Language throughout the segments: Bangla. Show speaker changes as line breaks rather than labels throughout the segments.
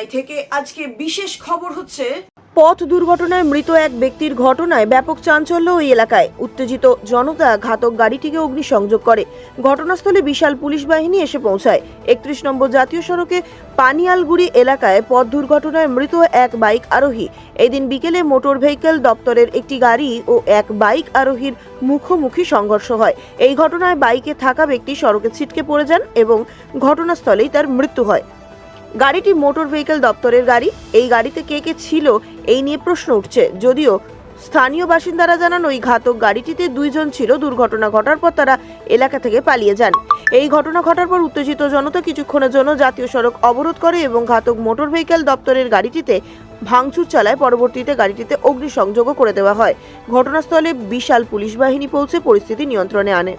ইউএনআই থেকে আজকে বিশেষ খবর হচ্ছে
পথ দুর্ঘটনায় মৃত এক ব্যক্তির ঘটনায় ব্যাপক চাঞ্চল্য ওই এলাকায়। উত্তেজিত জনতা ঘাতক গাড়িটিকে অগ্নিসংযোগ করে। ঘটনাস্থলে বিশাল পুলিশ বাহিনী এসে পৌঁছায়। একত্রিশ নম্বর জাতীয় সড়কে পানিয়ালগুড়ি এলাকায় পথ দুর্ঘটনায় মৃত এক বাইক আরোহী। এদিন বিকেলে মোটর ভেহিকেল দপ্তরের একটি গাড়ি ও এক বাইক আরোহীর মুখোমুখি সংঘর্ষ হয়। এই ঘটনায় বাইকে থাকা ব্যক্তি সড়কে ছিটকে পড়ে যান এবং ঘটনাস্থলেই তার মৃত্যু হয়। গাড়িটি মোটর ভেহিকেল দপ্তরের গাড়ি। এই গাড়িতে কে কে ছিল এই নিয়ে প্রশ্ন উঠছে। যদিও স্থানীয় বাসিন্দারা জানান ওই ঘাতক গাড়িটিতে দুইজন ছিল। দুর্ঘটনা ঘটার পর তারা এলাকা থেকে পালিয়ে যান। এই ঘটনা ঘটার পর উত্তেজিত জনতা কিছুক্ষণের জন্য জাতীয় সড়ক অবরোধ করে এবং ঘাতক মোটর ভেহিকেল দপ্তরের গাড়িটিতে ভাঙচুর চালায়। পরবর্তীতে গাড়িটিতে অগ্নিসংযোগও করে দেওয়া হয়। ঘটনাস্থলে বিশাল পুলিশ বাহিনী পৌঁছে পরিস্থিতি নিয়ন্ত্রণে আনে।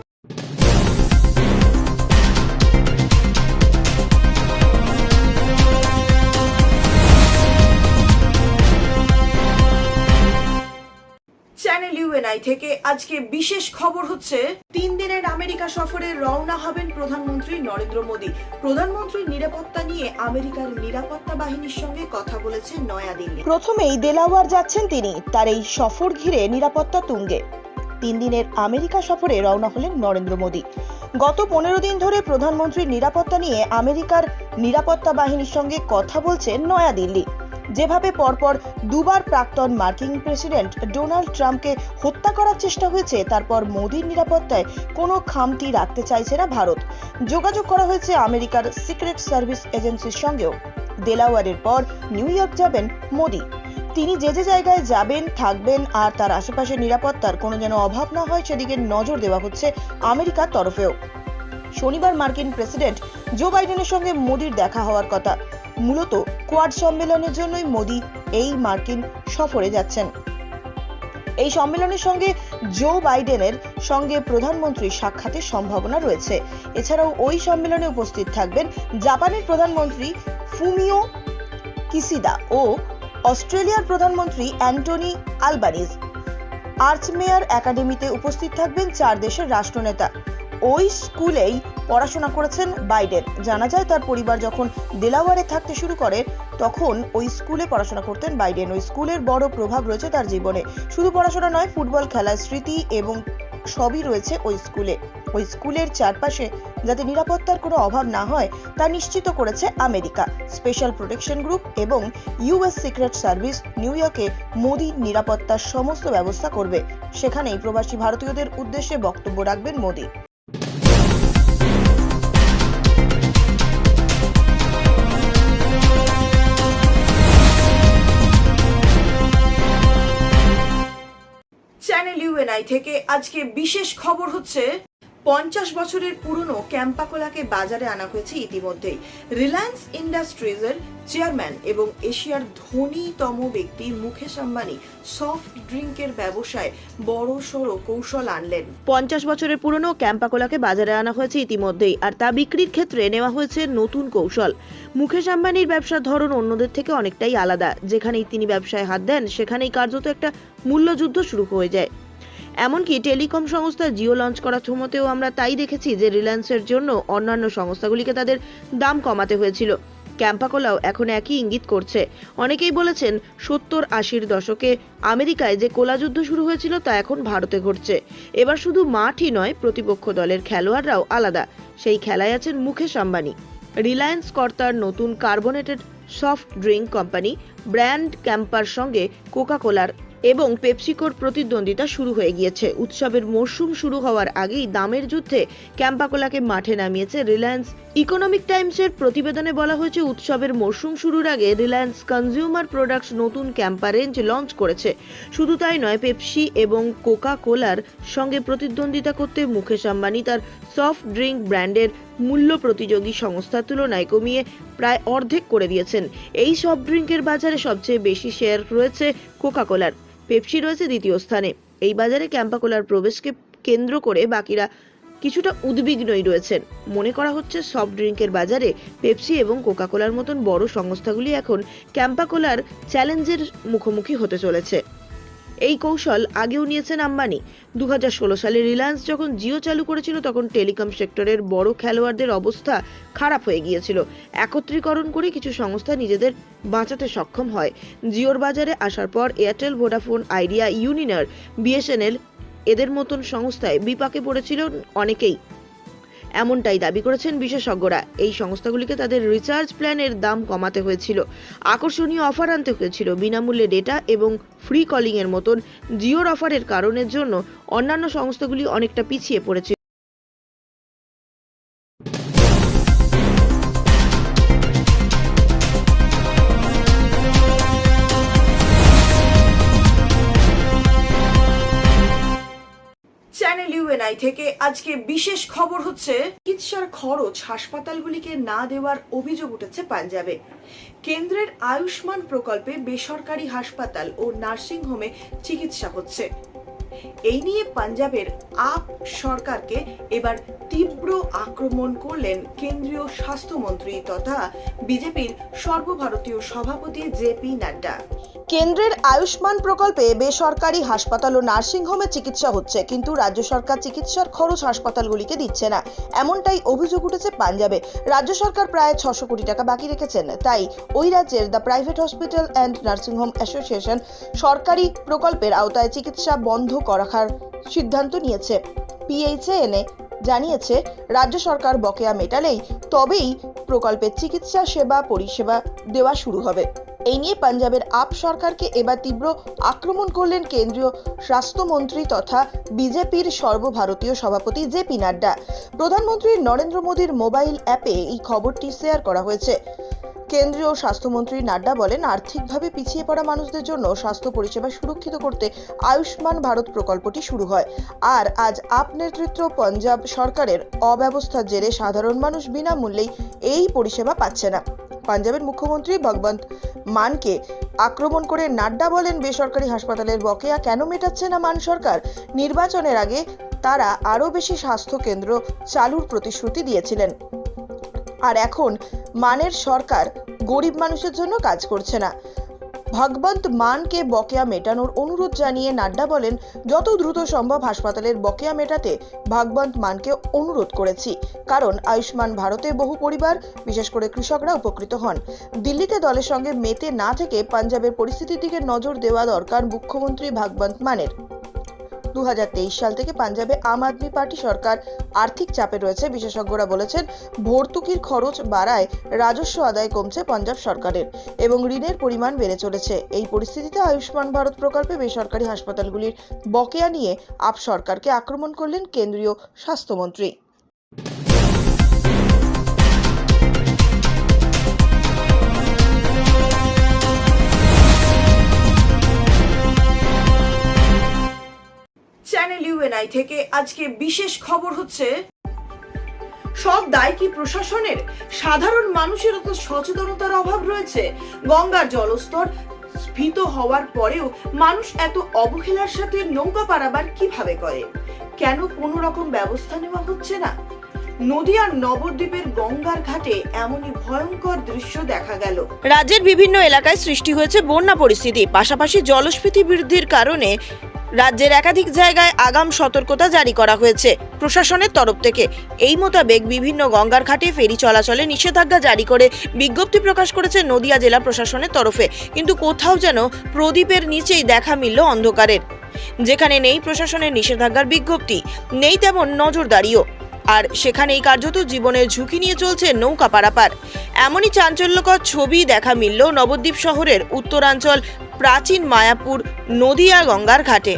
ইউএনআই থেকে আজকে বিশেষ খবর হচ্ছে, তিন দিনের আমেরিকা সফরে রওনা হবেন প্রধানমন্ত্রী নরেন্দ্র মোদী। প্রধানমন্ত্রীর নিরাপত্তা নিয়ে আমেরিকার নিরাপত্তা বাহিনীর সঙ্গে কথা বলেছে নয়াদিল্লি।
প্রথমেই দেলাওয়ার যাচ্ছেন তিনি, তার এই সফর ঘিরে নিরাপত্তা তুঙ্গে। তিন দিনের আমেরিকা সফরে রওনা হলেন নরেন্দ্র মোদী। গত পনেরো দিন ধরে প্রধানমন্ত্রীর নিরাপত্তা নিয়ে আমেরিকার নিরাপত্তা বাহিনীর সঙ্গে কথা বলছেন নয়াদিল্লি। যেভাবে পরপর দুবার প্রাক্তন মার্কিন প্রেসিডেন্ট ডোনাল্ড ট্রাম্পকে হত্যা করার চেষ্টা হয়েছে, তারপর মোদীর নিরাপত্তায় কোনো খামতি রাখতে চাইছে না ভারত। যোগাযোগ করা হয়েছে আমেরিকার সিক্রেট সার্ভিস এজেন্সির সঙ্গেও। দেলাওয়ারের পর নিউ ইয়র্ক যাবেন মোদী। তিনি যে যে জায়গায় যাবেন, থাকবেন আর তার আশেপাশে নিরাপত্তার কোনো যেন অভাব না হয়, সেদিকে নজর দেওয়া হচ্ছে আমেরিকার তরফেও। শনিবার মার্কিন প্রেসিডেন্ট জো বাইডেনের সঙ্গে মোদির দেখা হওয়ার কথা। মূলত কোয়াড সম্মেলনের জন্যই মোদি এই মার্কিন সফরে যাচ্ছেন। এই সম্মেলনের সঙ্গে জো বাইডেনের সঙ্গে প্রধানমন্ত্রীর সাক্ষাতের সম্ভাবনা রয়েছে। এছাড়াও ওই সম্মেলনে উপস্থিত থাকবেন জাপানের প্রধানমন্ত্রী ফুমিও কিসিদা ও অস্ট্রেলিয়ার প্রধানমন্ত্রী অ্যান্টনি আলবানিজ। আর্চমেয়ার একাডেমিতে উপস্থিত থাকবেন চার দেশের রাষ্ট্রনেতা। ওই স্কুলেই পড়াশোনা করেছেন বাইডেন। জানা যায় তার পরিবার যখন দেলাওয়ারে থাকতে শুরু করে, তখন ওই স্কুলে পড়াশোনা করতেন বাইডেন। ওই স্কুলের বড় প্রভাব রয়েছে তার জীবনে। শুধু পড়াশোনা নয়, ফুটবল খেলার স্মৃতি এবং সবই রয়েছে ওই স্কুলে। ওই স্কুলের চারপাশে যাতে নিরাপত্তার কোনো অভাব না হয়, তা নিশ্চিত করেছে আমেরিকা। স্পেশাল প্রোটেকশন গ্রুপ এবং ইউএস সিক্রেট সার্ভিস নিউ ইয়র্কে মোদি নিরাপত্তার সমস্ত ব্যবস্থা করবে। সেখানেই প্রবাসী ভারতীয়দের উদ্দেশ্যে বক্তব্য রাখবেন মোদি।
ইউএনআই থেকে আজকে বিশেষ খবর হচ্ছে, পঞ্চাশ বছরের পুরনো ক্যাম্পাকোলাকে বাজারে আনা হয়েছে ইতিমধ্যেই। রিলায়েন্স ইন্ডাস্ট্রিজের চেয়ারম্যান এবং এশিয়ার ধনীতম ব্যক্তি মুকেশ আম্বানি সফট ড্রিঙ্কের ব্যবসায় বড় সড়ো কৌশল আনলেন।
পঞ্চাশ বছরের পুরনো ক্যাম্পাকোলাকে বাজারে আনা হয়েছে ইতিমধ্যেই, আর তা বিক্রির ক্ষেত্রে নেওয়া হয়েছে নতুন কৌশল। মুকেশ আম্বানির ব্যবসার ধরন অন্যদের থেকে অনেকটাই আলাদা। যেখানেই তিনি ব্যবসায় হাত দেন, সেখানেই কার্যত একটা মূল্যযুদ্ধ শুরু হয়ে যায়। এমনকি টেলিকম সংস্থা জিও লঞ্চ করার সময়তেও আমরা তাই দেখেছি যে রিলায়েন্সের জন্য অন্যান্য সংস্থাগুলিকে তাদের দাম কমাতে হয়েছিল। ক্যাম্পাকোলাও এখন একই ইঙ্গিত করছে। অনেকেই বলেছেন, সত্তর আশির দশকে আমেরিকায় যে কোলা যুদ্ধ শুরু হয়েছিল তা এখন ভারতে ঘটছে। এবার শুধু মাঠই নয়, প্রতিপক্ষ দলের খেলোয়াড়রাও আলাদা। সেই খেলায় আছেন মুকেশ আম্বানি। রিলায়েন্স কর্তার নতুন carbonated soft drink company brand ক্যাম্পার সঙ্গে কোকা কোলার এবং পেপসিকোর প্রতিদ্বন্দ্বিতা শুরু হয়ে গিয়েছে। উৎসবের মরশুম শুরু হওয়ার আগেই দামের যুদ্ধে ক্যাম্পাকোলাকে মাঠে নামিয়েছে রিলায়েন্স। ইকোনমিক টাইমসের প্রতিবেদনে বলা হয়েছে, উৎসবের মরশুম শুরুর আগে রিলায়েন্স কনজিউমার প্রোডাক্টস নতুন ক্যাম্পা রেঞ্জ লঞ্চ করেছে। শুধু তাই নয়, পেপসি এবং কোকা কোলার সঙ্গে প্রতিদ্বন্দ্বিতা করতে মুকেশ আম্বানি তার সফট ড্রিঙ্ক ব্র্যান্ডের মূল্য প্রতিযোগী সংস্থার তুলনায় কমিয়ে প্রায় অর্ধেক করে দিয়েছেন। এই সফট ড্রিঙ্কের বাজারে সবচেয়ে বেশি শেয়ার রয়েছে কোকা কোলার পেপসি রয়েছে দ্বিতীয় স্থানে। এই বাজারে ক্যাম্পাকোলার প্রবেশকে কেন্দ্র করে বাকিরা কিছুটা উদ্বিগ্নই রয়েছেন। মনে করা হচ্ছে সফট ড্রিঙ্কের বাজারে পেপসি এবং কোকাকোলার মতন বড় সংস্থাগুলি এখন ক্যাম্পাকোলার চ্যালেঞ্জের মুখোমুখি হতে চলেছে। এই কৌশল আগেও নিয়েছেন আম্বানি। দু হাজার ষোলো সালে রিলায়েন্স যখন জিও চালু করেছিল, তখন টেলিকম সেক্টরের বড় খেলোয়াড়দের অবস্থা খারাপ হয়ে গিয়েছিল। একত্রীকরণ করে কিছু সংস্থা নিজেদের বাঁচাতে সক্ষম হয়। জিওর বাজারে আসার পর Airtel, Vodafone, Idea, Uninor, BSNL এদের মতন সংস্থায় বিপাকে পড়েছিল অনেকেই। এমনটাই দাবি করেছেন বিশেষজ্ঞরা। এই সংস্থাগুলিকে তাদের রিচার্জ প্ল্যানের দাম কমাতে হয়েছিল। আকর্ষণীয় অফার আনতে হয়েছিল। বিনামূল্যে ডেটা এবং ফ্রি কলিং এর মতন জিওর অফারের কারণের জন্য অন্যান্য সংস্থাগুলি অনেকটা পিছিয়ে পড়েছিল
ইউএনআই থেকে আজকে বিশেষ খবর হচ্ছে, চিকিৎসার খরচ হাসপাতালগুলিকে না দেওয়ার অভিযোগ উঠেছে পাঞ্জাবে। কেন্দ্রের আয়ুষ্মান প্রকল্পে বেসরকারি হাসপাতাল ও নার্সিং হোমে চিকিৎসা হচ্ছে। এই নিয়ে পাঞ্জাবের আপ সরকারকে এবার তীব্র আক্রমণ করলেন কেন্দ্রীয় স্বাস্থ্যমন্ত্রী তথা বিজেপির সর্বভারতীয় সভাপতি জেপি নাড্ডা।
কেন্দ্রের আয়ুষ্মান প্রকল্পে বেসরকারি হাসপাতাল ও নার্সিংহোমে চিকিৎসা হচ্ছে, কিন্তু রাজ্য সরকার চিকিৎসার খরচ হাসপাতালগুলিকে দিচ্ছে না। এমনটাই অভিযোগ উঠেছে পাঞ্জাবে। রাজ্য সরকার প্রায় ছশো কোটি টাকা বাকি রেখেছেন। তাই ওই রাজ্যের the private hospital and nursing home association সরকারি প্রকল্পের আওতায় চিকিৎসা বন্ধ করার সিদ্ধান্ত নিয়েছে। পিএইচএনএ জানিয়েছে, রাজ্য সরকার বকেয়া মেটালেই তবেই প্রকল্পের চিকিৎসা, সেবা, পরিষেবা দেওয়া শুরু হবে। এই নিয়ে পাঞ্জাবের আপ সরকারকে এবার তীব্র আক্রমণ করলেন কেন্দ্রীয় স্বাস্থ্যমন্ত্রী তথা বিজেপির সর্বভারতীয় সভাপতি জেপি নাড্ডা। প্রধানমন্ত্রী নরেন্দ্র মোদীর মোবাইল অ্যাপে এই খবরটি শেয়ার করা হয়েছে। কেন্দ্রীয় স্বাস্থ্যমন্ত্রী নাড্ডা বলেন, আর্থিকভাবে পিছিয়ে পড়া মানুষদের জন্য স্বাস্থ্য পরিষেবা সুরক্ষিত করতে আয়ুষ্মান ভারত প্রকল্পটি শুরু হয়। আর আজ আপ নেতৃত্ব পাঞ্জাব সরকারের অব্যবস্থার জেরে সাধারণ মানুষ বিনামূল্যেই এই পরিষেবা পাচ্ছে না। পাঞ্জাবের মুখ্যমন্ত্রী ভগবন্ত মানকে আক্রমণ করে নাড্ডা বলেন, বেসরকারি হাসপাতালের বকেয়া কেন মেটাচ্ছে না মান সরকার? নির্বাচনের আগে তারা আরও বেশি স্বাস্থ্য কেন্দ্র চালুর প্রতিশ্রুতি দিয়েছিলেন। আর এখন মানের সরকার গরিব মানুষের জন্য কাজ করছে না। ভগবন্ত মানকে বকেয়া মেটানোর অনুরোধ জানিয়ে নাড্ডা বলেন, যত দ্রুত সম্ভব হাসপাতালের বকেয়া মেটাতে ভগবন্ত মানকে অনুরোধ করেছি, কারণ আয়ুষ্মান ভারতে বহু পরিবার, বিশেষ করে কৃষকরা উপকৃত হন। দিল্লিতে দলের সঙ্গে মেতে না থেকে পাঞ্জাবের পরিস্থিতির দিকে নজর দেওয়া দরকার মুখ্যমন্ত্রী ভাগবন্ত মানের। দু হাজার তেইশ সাল থেকে পাঞ্জাবে আম আদমি পার্টি সরকার আর্থিক চাপে রয়েছে, বিশেষজ্ঞরা বলেছেন ভর্তুকির খরচ বাড়ায় রাজস্ব আদায় কমছে পাঞ্জাব সরকারের এবং ঋণের পরিমাণ বেড়ে চলেছে। এই পরিস্থিতিতে আয়ুষ্মান ভারত প্রকল্পে বেসরকারি হাসপাতালগুলির বকেয়া নিয়ে আপ সরকারকে আক্রমণ করলেন কেন্দ্রীয় স্বাস্থ্যমন্ত্রী।
চ্যানেল ইউএনআই থেকে আজকে বিশেষ খবর হচ্ছে, সব দায় কি প্রশাসনের? সাধারণ মানুষের তো সচেতনতার অভাব রয়েছে। গঙ্গার জলস্তর স্ফীত হওয়ার পরেও মানুষ এত অবহেলার সাথে নৌকা পারাবার কীভাবে করে? কেন কোনো রকম ব্যবস্থা নেওয়া হচ্ছে না? নদিয়ার নবদ্বীপের গঙ্গার ঘাটে এমনই ভয়ঙ্কর দৃশ্য দেখা গেল।
রাজ্যের বিভিন্ন এলাকায় সৃষ্টি হয়েছে বন্যা পরিস্থিতি। পাশাপাশি জলস্ফীতি বৃদ্ধির কারণে রাজ্যের একাধিক জায়গায় আগাম সতর্কতা জারি করা হয়েছে প্রশাসনের তরফ থেকে। এই মোতাবেক বিভিন্ন গঙ্গার ঘাটে ফেরি চলাচলে নিষেধাজ্ঞা জারি করে বিজ্ঞপ্তি প্রকাশ করেছে নদিয়া জেলা প্রশাসনের তরফে। কিন্তু কোথাও যেন প্রদীপের নিচেই দেখা মিলল অন্ধকারের। যেখানে নেই প্রশাসনের নিষেধাজ্ঞার বিজ্ঞপ্তি, নেই তেমন নজরদারিও। আর সেখানেই কার্যত জীবনের ঝুঁকি নিয়ে চলছে নৌকা পারাপার। এমনই চাঞ্চল্যকর ছবি দেখা মিলল নবদ্বীপ শহরের উত্তরাঞ্চল প্রাচীন মায়াপুর নদিয়া গঙ্গার ঘাটে।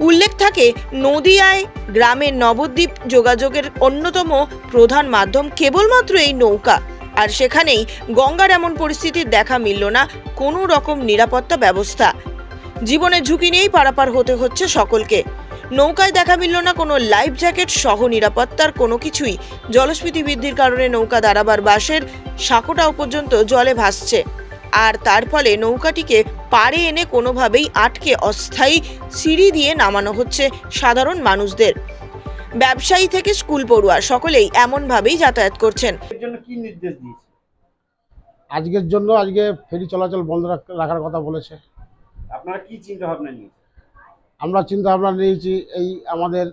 উল্লেখ থাকে, নদিয়ায় গ্রামের নবদ্বীপ যোগাযোগের অন্যতম প্রধান মাধ্যম কেবলমাত্র এই নৌকা। আর সেখানেই গঙ্গার এমন পরিস্থিতির দেখা মিলল না, কোনো রকম নিরাপত্তা ব্যবস্থা। জীবনের ঝুঁকি নিয়েই পারাপার হতে হচ্ছে সকলকে। নৌকায় দেখা মিলল না কোনো লাইফ জ্যাকেট সহ নিরাপত্তার কোনো কিছুই। জলস্ফীতি বৃদ্ধির কারণে নৌকা দাঁড়াবার বাসের সাঁকোটাও পর্যন্ত জলে ভাসছে। আর তার ফলে নৌকাটিকে পাড়ে এনে কোনোভাবেই আটকে অস্থায়ী সিঁড়ি দিয়ে নামানো হচ্ছে সাধারণ মানুষদের। ব্যবসায়ী থেকে স্কুল পড়ুয়া সকলেই এমনভাবেই যাতায়াত করছেন।
এর জন্য কি নির্দেশ দিয়েছে?
আজকের জন্য আজকে ফেরি চলাচল বন্ধ রাখার কথা বলেছে।
আপনারা কি চিন্তা ভাবনা নিয়েছেন?
আমরা চিন্তা ভাবনা নিয়েছি, এই আমাদের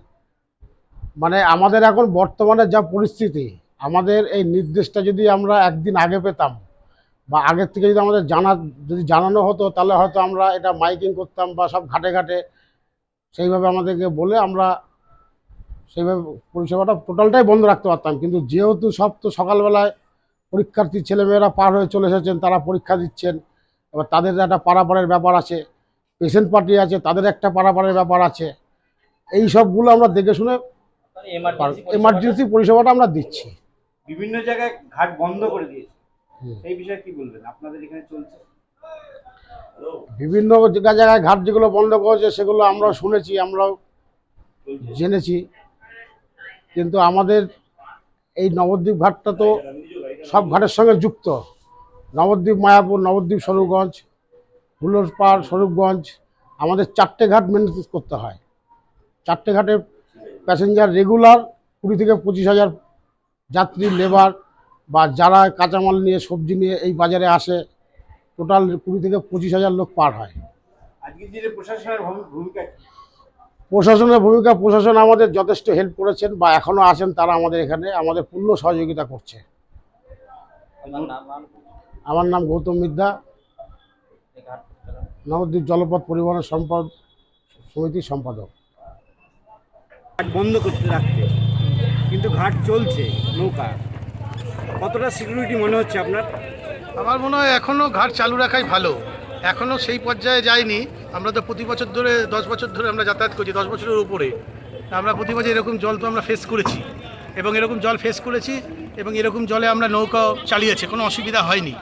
মানে আমাদের এখন বর্তমানে যা পরিস্থিতি, আমাদের এই নির্দেশটা যদি আমরা একদিন আগে পেতাম বা আগের থেকে যদি আমাদের জানা, যদি জানানো হতো, তাহলে হয়তো আমরা এটা মাইকিং করতাম বা সব ঘাটে ঘাটে সেইভাবে আমাদেরকে বলে আমরা সেইভাবে পরিষেবাটা টোটালটাই বন্ধ রাখতে পারতাম। কিন্তু যেহেতু সব তো সকালবেলায় পরীক্ষার্থী ছেলেমেয়েরা পার হয়ে চলে এসেছেন, তারা পরীক্ষা দিচ্ছেন, এবার তাদের একটা পারাপারের ব্যাপার আছে পেশেন্ট পার্টি আছে তাদের একটা পারাপারের ব্যাপার আছে। এই সবগুলো আমরা দেখে শুনে এমার্জেন্সি পরিষেবাটা আমরা দিচ্ছি।
বিভিন্ন জায়গায় ঘাট বন্ধ করে দিয়েছে। সেই বিষয়ে কি বলবেন? আপনাদের এখানে চলছে?
বিভিন্ন জায়গা জায়গায় ঘাট যেগুলো বন্ধ করেছে সেগুলো আমরা শুনেছি আমরাও জেনেছি। কিন্তু আমাদের এই নবদ্বীপ ঘাটটা তো সব ঘাটের সঙ্গে যুক্ত। নবদ্বীপ মায়াপুর নবদ্বীপ স্বরূপগঞ্জ হুলোরপাড় স্বরূপগঞ্জ আমাদের চারটে ঘাট মেনটেন করতে হয়। চারটে ঘাটে প্যাসেঞ্জার রেগুলার কুড়ি থেকে পঁচিশ হাজার যাত্রী লেবার বা যারা কাঁচামাল নিয়ে সবজি নিয়ে এই বাজারে আসে টোটাল কুড়ি থেকে পঁচিশ হাজার লোক পার হয়।
প্রশাসনের ভূমিকা
প্রশাসন আমাদের যথেষ্ট হেল্প করেছেন বা এখনও আছেন তারা আমাদের এখানে আমাদের পূর্ণ সহযোগিতা করছে। আমার নাম গৌতম মিদ্যা। নবদ্বীপ জলপথ পরিবহন সম্পদ সমিতির সম্পাদক।
ঘাট বন্ধ করতে রাখতে কিন্তু ঘাট চলছে নৌকা। কতটা সিকিউরিটি মনে হচ্ছে আপনার?
আমার মনে হয় এখনও ঘাট চালু রাখাই ভালো। এখনও সেই পর্যায়ে যায়নি আমরা তো প্রতি বছর ধরে দশ বছর ধরে আমরা যাতায়াত করছি দশ বছরের উপরে। আমরা প্রতি বছর এরকম জল তো আমরা ফেস করেছি। এবং এরকম জল ফেস করেছি এবং এরকম জলে আমরা নৌকা চালিয়েছি কোনো অসুবিধা হয়নি।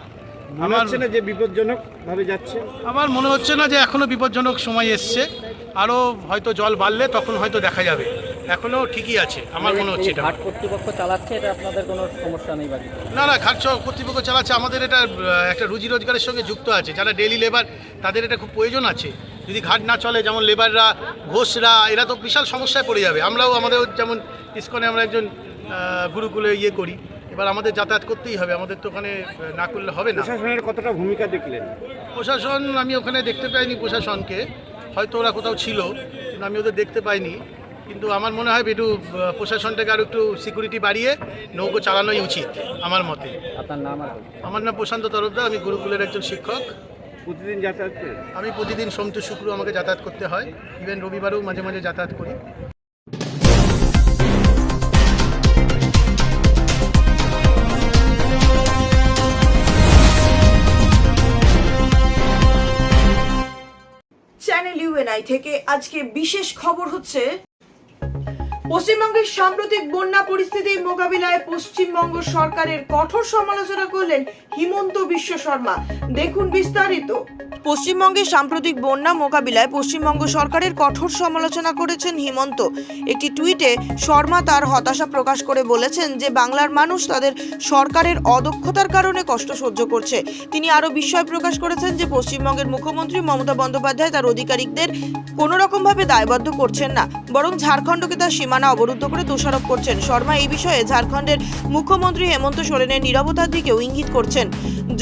মনে
আমার
হচ্ছে না যে বিপজ্জনক ভাবে যাচ্ছে।
আমার মনে হচ্ছে না যে এখনও বিপজ্জনক সময় এসছে। আরও হয়তো জল বাড়লে তখন হয়তো দেখা যাবে। এখনও ঠিকই আছে আমার মনে হচ্ছে এটা।
ঘাট কর্তৃপক্ষ চালাচ্ছে এটা আপনাদের কোনো সমস্যা নেই বাকি
না না ঘাট কর্তৃপক্ষ চালাচ্ছে আমাদের এটা একটা রুজি রোজগারের সঙ্গে যুক্ত আছে। যারা ডেলি লেবার তাদের এটা খুব প্রয়োজন আছে। যদি ঘাট না চলে যেমন লেবাররা ঘোষরা এরা তো বিশাল সমস্যায় পড়ে যাবে। আমরাও আমাদের যেমন ইস্কনে আমরা একজন গুরুকুলে ইয়ে করি। এবার আমাদের যাতায়াত করতেই হবে আমাদের তো ওখানে না করলে হবে না।
প্রশাসনের কতটা ভূমিকা দেখলেন?
প্রশাসন আমি ওখানে দেখতে পাইনি প্রশাসনকে হয়তো ওরা কোথাও ছিল কিন্তু আমি ওদের দেখতে পাইনি। কিন্তু আমার মনে হয় একটু প্রশাসনটাকে আরও একটু সিকিউরিটি বাড়িয়ে নৌকো চালানোই উচিত আমার মতে।
আপনার নাম
আমার নাম প্রশান্ত তরফদার আমি গুরুকুলের একজন শিক্ষক।
প্রতিদিন যাতায়াত
আমি প্রতিদিন সোম টু শুক্র আমাকে যাতায়াত করতে হয় ইভেন রবিবারেও মাঝে মাঝে যাতায়াত করি।
ইউএনআই থেকে আজকে বিশেষ খবর হচ্ছে পশ্চিমবঙ্গের সাম্প্রতিক বন্যা পরিস্থিতি মোকাবিলায় পশ্চিমবঙ্গ সরকারের কঠোর সমালোচনা করলেন হিমন্ত বিশ্ব শর্মা। দেখুন বিস্তারিত। পশ্চিমবঙ্গের সাম্প্রতিক বন্যা মোকাবিলায় পশ্চিমবঙ্গ সরকারের কঠোর সমালোচনা করেছেন হিমন্ত। একটি টুইটে শর্মা তার হতাশা প্রকাশ করে বলেছেন যে, বাংলার মানুষ তাদের সরকারের অদক্ষতার কারণে কষ্ট সহ্য করছে। তিনি আরও বিস্ময় প্রকাশ করেছেন যে, পশ্চিমবঙ্গের মুখ্যমন্ত্রী মমতা বন্দ্যোপাধ্যায় তার অধিকারিকদের কোনো রকমভাবে দায়বদ্ধ করছেন না, বরং ঝাড়খণ্ডকে তার সীমানা অবরুদ্ধ করে দোষারোপ করছেন। শর্মা এই বিষয়ে ঝাড়খণ্ডের মুখ্যমন্ত্রী হেমন্ত সোরেনের নিরবতার দিকেও ইঙ্গিত করছেন।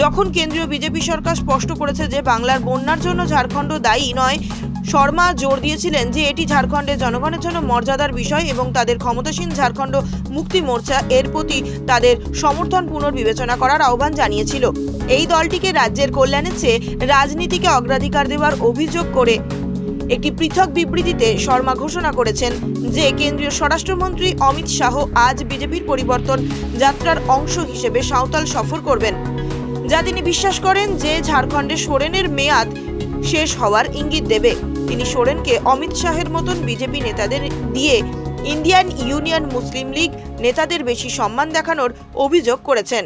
যখন কেন্দ্রীয় বিজেপি সরকার স্পষ্ট করেছে যে বাংলার বন্যার জন্য ঝাড়খণ্ড দায়ী নয়, শর্মা জোর দিয়েছিলেন যে এটি ঝাড়খণ্ডের জনগণের জন্য মর্যাদার বিষয় এবং তাদের ক্ষমতাসীন ঝাড়খণ্ড মুক্তি মোর্চা এর প্রতি তাদের সমর্থন পুনর্বিবেচনা করার আহ্বান জানিয়েছিল। এই দলটিকে রাজ্যের কল্যাণের চেয়ে রাজনীতিকে অগ্রাধিকার দেওয়ার অভিযোগ করে একটি পৃথক বিবৃতিতে শর্মা ঘোষণা করেছেন যে কেন্দ্রীয় স্বরাষ্ট্রমন্ত্রী অমিত শাহ আজ বিজেপির পরিবর্তন যাত্রার অংশ হিসেবে সাঁওতাল সফর করবেন। যা তিনি বিশ্বাস করেন যে ঝাড়খণ্ডে সোরেনের মেয়াদ শেষ হওয়ার ইঙ্গিত দেবে। তিনি সোরেনকে অমিত শাহের মতন বিজেপি নেতাদের দিয়ে ইন্ডিয়ান ইউনিয়ন মুসলিম লীগ নেতাদের বেশি সম্মান দেখানোর অভিযোগ করেছেন।